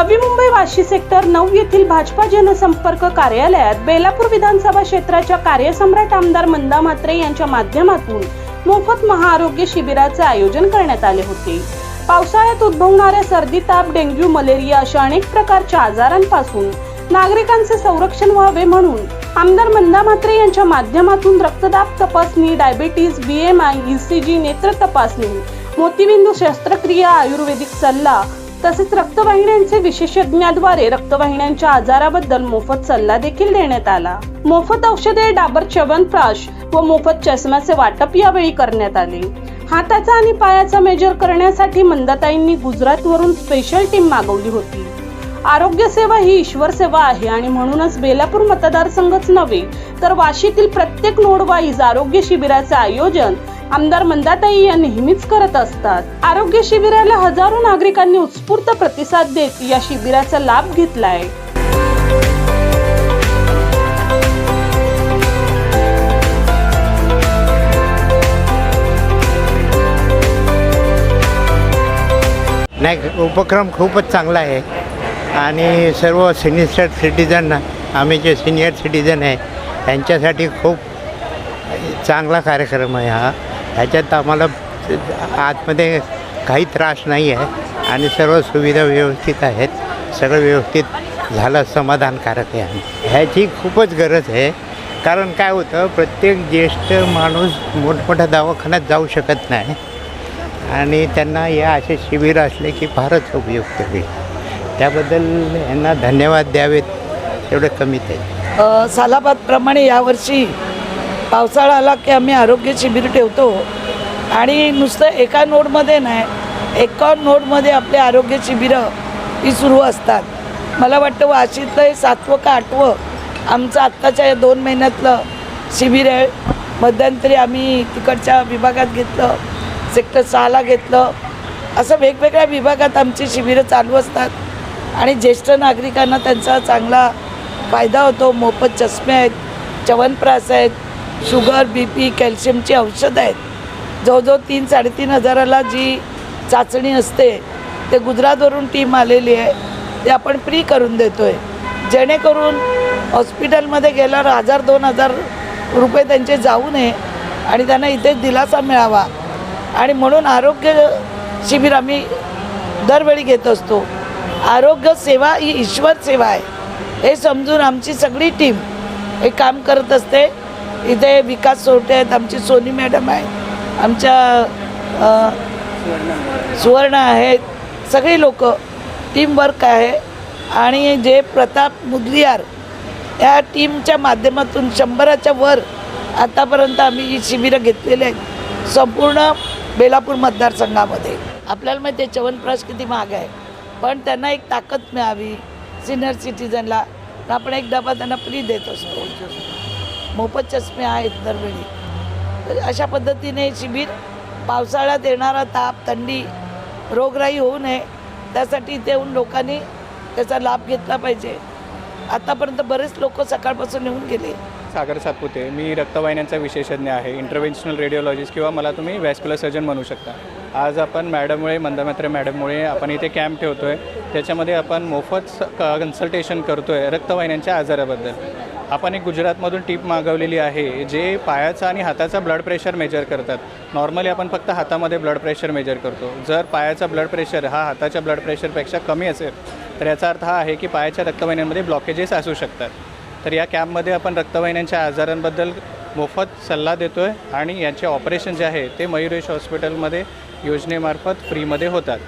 Navi Mumbai Vashi sector नऊ येथील भाजपा जनसंपर्क कार्यालयात बेलापूर विधानसभा क्षेत्राच्या कार्यसम्राट आमदार मंदा म्हात्रे यांच्या माध्यमातून मोफत महाआरोग्य शिबिराचे आयोजन करण्यात आले होते. पावसाळ्यात उद्भवणाऱ्या सर्दी ताप डेंग्यू मलेरिया अशा अनेक प्रकारच्या आजारांपासून नागरिकांचे संरक्षण व्हावे म्हणून आमदार मंदा म्हात्रे यांच्या माध्यमातून रक्तदाब तपासणी diabetes B M I E C G नेत्र तपासणी मोतीबिंदू शस्त्रक्रिया आयुर्वेदिक सल्ला तसेच रक्तवाहिन्यांचे विशेषज्ञाद्वारे रक्तवाहिन्यांच्या आजाराबद्दल मोफत सल्ला देखील देण्यात आला. मोफत औषधे डाबर च्यवनप्राश व मोफत चष्म्याचे वाटप यावेळी करण्यात आले. हाताचा आणि पायाचा मेजर करण्यासाठी मंदाताईंनी गुजरातवरून स्पेशल टीम मागवली होती. आरोग्य सेवा ही ईश्वर सेवा आहे आणि म्हणूनच बेलापूर मतदारसंघच नव्हे तर वाशीतील प्रत्येक नोडवाईज आरोग्य शिबिराचे आयोजन आमदार मंदाताई या नेहमीच करत असतात. आरोग्य शिबिराला हजारो नागरिकांनी उत्स्फूर्त प्रतिसाद देत या शिबिराचा लाभ घेतलाय. नाही उपक्रम खूपच चांगला आहे. आणि सर्व सिनियर सिटीजन आम्ही जे सिनियर सिटीजन आहे त्यांच्यासाठी खूप चांगला कार्यक्रम आहे हा. ह्याच्यात आम्हाला आतमध्ये काही त्रास नाही आहे आणि सर्व सुविधा व्यवस्थित आहेत. सगळं व्यवस्थित झालं समाधानकारक आहे ह्याची खूपच गरज आहे. कारण काय होतं प्रत्येक ज्येष्ठ माणूस मोठमोठ्या दवाखान्यात जाऊ शकत नाही. आणि त्यांना या असे शिबिर असले की फारच उपयुक्त होईल. त्याबद्दल यांना धन्यवाद द्यावेत. एवढं कमीच आहे. सालाबादप्रमाणे यावर्षी पावसाळा आला की आम्ही आरोग्य शिबिर ठेवतो. आणि नुसतं एका नोडमध्ये नाही एका नोडमध्ये आपले आरोग्य शिबिरं ही सुरू असतात. मला वाटतं वाशीतलं हे सातवं का आठवं आमचं आत्ताच्या या दोन महिन्यातलं शिबिर आहे. मध्यंतरी आम्ही तिकडच्या विभागात घेतलं सेक्टर सहाला घेतलं. असं वेगवेगळ्या विभागात आमची शिबिरं चालू असतात. आणि ज्येष्ठ नागरिकांना त्यांचा चांगला फायदा होतो. मोफत चष्मे आहेत च्यवनप्रास आहेत शुगर बी पी कॅल्शियमची औषधं आहेत. जवळजवळ तीन साडेतीन हजाराला जी चाचणी असते ते गुजरातवरून टीम आलेली आहे ते आपण फ्री करून देतो आहे जेणेकरून हॉस्पिटलमध्ये गेल्यावर हजार दोन हजार रुपये त्यांचे जाऊ नये आणि त्यांना इथेच दिलासा मिळावा. आणि म्हणून आरोग्य शिबिर आम्ही दरवेळी घेत असतो. आरोग्य सेवा ही ईश्वर सेवा आहे. हे समजून आमची सगळी टीम हे काम करत असते. इथे विकास सोटे आहेत आमची सोनी मॅडम आहे आमच्या सुवर्ण आहेत सगळी लोक टीमवर्क आहे. आणि जे प्रताप मुदलियार या टीमच्या माध्यमातून शंभराच्या वर आतापर्यंत आम्ही ही शिबिरं घेतलेली आहेत. संपूर्ण बेलापूर मतदारसंघामध्ये. आपल्याला माहिती आहे च्यवनप्राश किती महाग आहे. पण त्यांना एक ताकद मिळावी सिनियर सिटीजनला आपण एक डबा त्यांना फ्री देत असतो. मोफत चष्मे आहेत दरवेळी. अशा पद्धतीने शिबिर पावसाळ्यात येणारा ताप थंडी रोगराई होऊ नये. त्यासाठी इथे येऊन लोकांनी त्याचा लाभ घेतला पाहिजे. आतापर्यंत बरेच लोक सकाळपासून येऊन गेले. सागर सातपुते मी रक्तवाहिन्यांचा विशेषज्ञ आहे इंटरव्हेन्शनल रेडिओलॉजिस्ट किंवा मला तुम्ही वॅस्क्युलर सर्जन म्हणू शकता. आज आपण मॅडममुळे मंदमात्रे मॅडममुळे आपण इथे कॅम्प ठेवतो आहे त्याच्यामध्ये आपण मोफत कन्सल्टेशन करतो आहे रक्तवाहिन्यांच्या आजाराबद्दल. आपण एक गुजरातमधून टीप मागवलेली आहे जे पायाचा आणि हाताचा ब्लड प्रेशर मेजर करतात. नॉर्मली आपण फक्त हातामध्ये ब्लड प्रेशर मेजर करतो. जर पायाचा ब्लड प्रेशर हा हाताच्या ब्लड प्रेशरपेक्षा कमी असेल तर याचा अर्थ हा आहे की पायाच्या रक्तवाहिन्यांमध्ये ब्लॉकेजेस असू शकतात. तर या कॅम्पमध्ये आपण रक्तवाहिन्यांच्या आजारांबद्दल मोफत सल्ला देतो आहे आणि यांचे ऑपरेशन जे आहे ते मयुरेश हॉस्पिटलमध्ये योजनेमार्फत फ्रीमध्ये होतात.